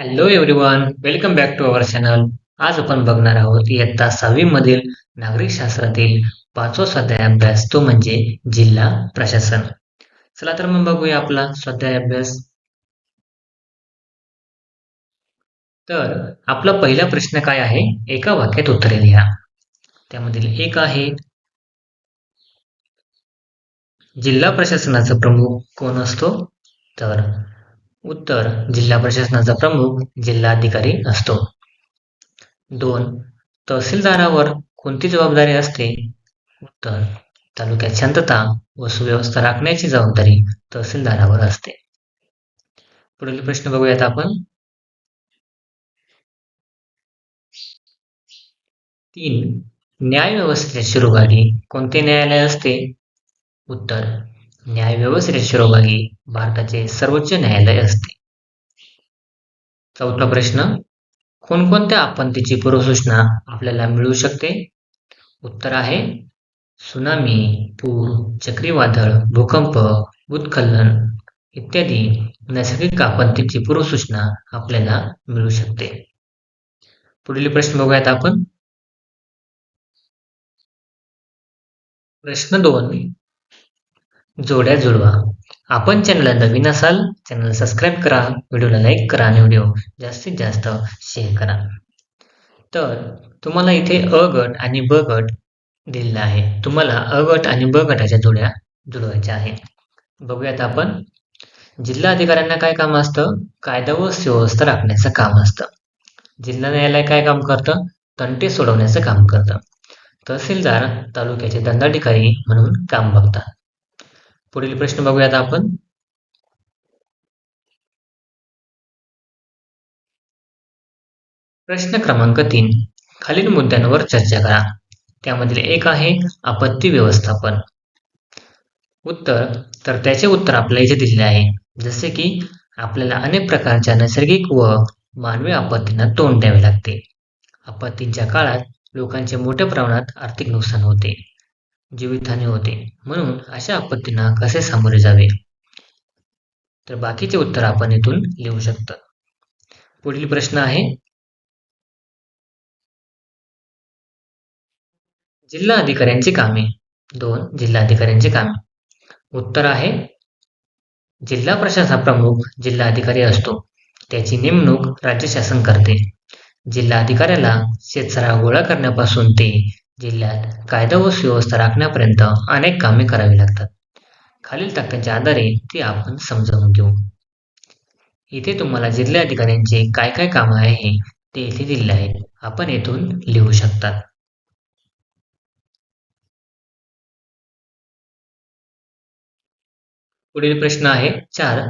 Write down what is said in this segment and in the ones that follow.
Hello everyone welcome back to our channel आज आपण बघणार आहोत इयत्ता सहावी मधील नागरिक शास्त्रातील पाचवा स्वाध्याय अभ्यास तो म्हणजे जिल्हा प्रशासन. चला तर मग बघूया आपला स्वाध्याय अभ्यास. तर आपला पहिला प्रश्न काय आहे? एका वाक्यात उत्तरे लिहा. त्यामधील एक आहे जिल्हा प्रशासनाचा प्रमुख कोण असतो? तर उत्तर जिल्हा प्रशासनाचा प्रमुख जिल्हाधिकारी असतो. दोन तहसीलदारावर कोणती जबाबदारी असते? उत्तर तालुक्यात शांतता व सुव्यवस्था राखण्याची जबाबदारी तहसीलदारावर असते. पुढील प्रश्न बघूयात आपण. तीन न्याय व्यवस्थेच्या शिरोभागी कोणते न्यायालय असते? उत्तर न्यायव्यवस्थेच्या शिरोभागी भारताचे सर्वोच्च न्यायालय असते. चौथा प्रश्न कोणकोणत्या आपत्तीची पूर्वसूचना आपल्याला मिळू शकते? उत्तर आहे सुनामी पूर चक्रीवादळ भूकंप भूस्खलन इत्यादी नैसर्गिक आपत्तीची पूर्वसूचना आपल्याला मिळू शकते. पुढील प्रश्न बघूयात आपण. प्रश्न दोन जोड्या जुळवा आपण चॅनलला नवीन असाल चॅनल सबस्क्राईब करा व्हिडिओला लाईक करा आणि व्हिडिओ जास्तीत जास्त शेअर करा. तर तुम्हाला इथे अ गट आणि ब गट दिलेला आहे. तुम्हाला अ गट आणि ब गटाच्या जोड्या जुळवायच्या आहे. बघूयात आपण. जिल्हा अधिकाऱ्यांना काय काम असतं? कायदा व सुव्यवस्था राखण्याचं काम असतं. जिल्हा न्यायालय काय काम करतं? तंटे सोडवण्याचं काम करतं. तहसीलदार तालुक्याचे दंडाधिकारी म्हणून काम बघतात. पुढील प्रश्न बघूयात आपण. प्रश्न क्रमांक तीन. खालील मुद्द्यांवर चर्चा करा. त्यामधील एक आहे आपत्ती व्यवस्थापन. उत्तर तर त्याचे उत्तर आपल्याला इथे दिलेले आहे. जसे की आपल्याला अनेक प्रकारच्या नैसर्गिक व मानवी आपत्तींना तोंड द्यावे लागते. आपत्तींच्या काळात लोकांचे मोठ्या प्रमाणात आर्थिक नुकसान होते. जीवितहानी होते. म्हणून अशा आपत्तींना कसे सामोरे जावे? तर बाकीचे उत्तर आपण इथून लिहू शकतो. पुढील प्रश्न आहे. जिल्हा अधिकाऱ्यांची कामे. दोन जिल्हाधिकाऱ्यांची कामे. उत्तर आहे. जिल्हा प्रशासन प्रमुख जिल्हा अधिकारी असतो. त्याची नेमणूक राज्य शासन करते. जिल्हा अधिकाऱ्याला शेतसरा गोळा करण्यापासून ते जिल्ह्यात कायदा व सुव्यवस्था राखण्यापर्यंत अनेक कामे करावी लागतात. खालील तक्त्यांच्या आधारे ती आपण समजावून घेऊ. इथे तुम्हाला जिल्हा अधिकाऱ्यांचे काय काय काम आहे ते इथे दिले आहे आपण येथून लिहू शकतात पुढील प्रश्न आहे चार.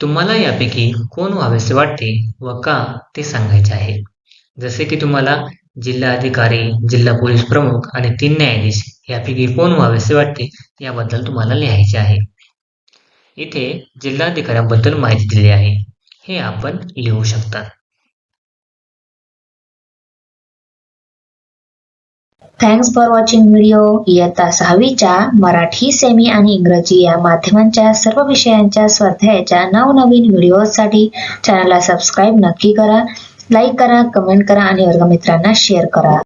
तुम्हाला यापैकी कोण व्हावेसे वाटते व का ते सांगायचे आहे. जसे की तुम्हाला जिल्हा अधिकारी जिल्हा पोलीस प्रमुख आणि तीन न्यायाधीश यापैकी कोण व्हावेसे वाटते याबद्दल तुम्हाला लिहायचे आहे. इथे जिल्हाधिकाऱ्यांबद्दल माहिती दिली आहे. हे आपण लिहू शकता. थँक्स फॉर वॉचिंग व्हिडिओ इयत्ता सहावीच्या मराठी सेमी आणि इंग्रजी या माध्यमांच्या सर्व विषयांच्या स्वाध्यायाच्या नवनवीन व्हिडिओसाठी चॅनलला सबस्क्राईब नक्की करा. लाईक करा कमेंट करा आणि वर्गमित्रांना शेअर करा.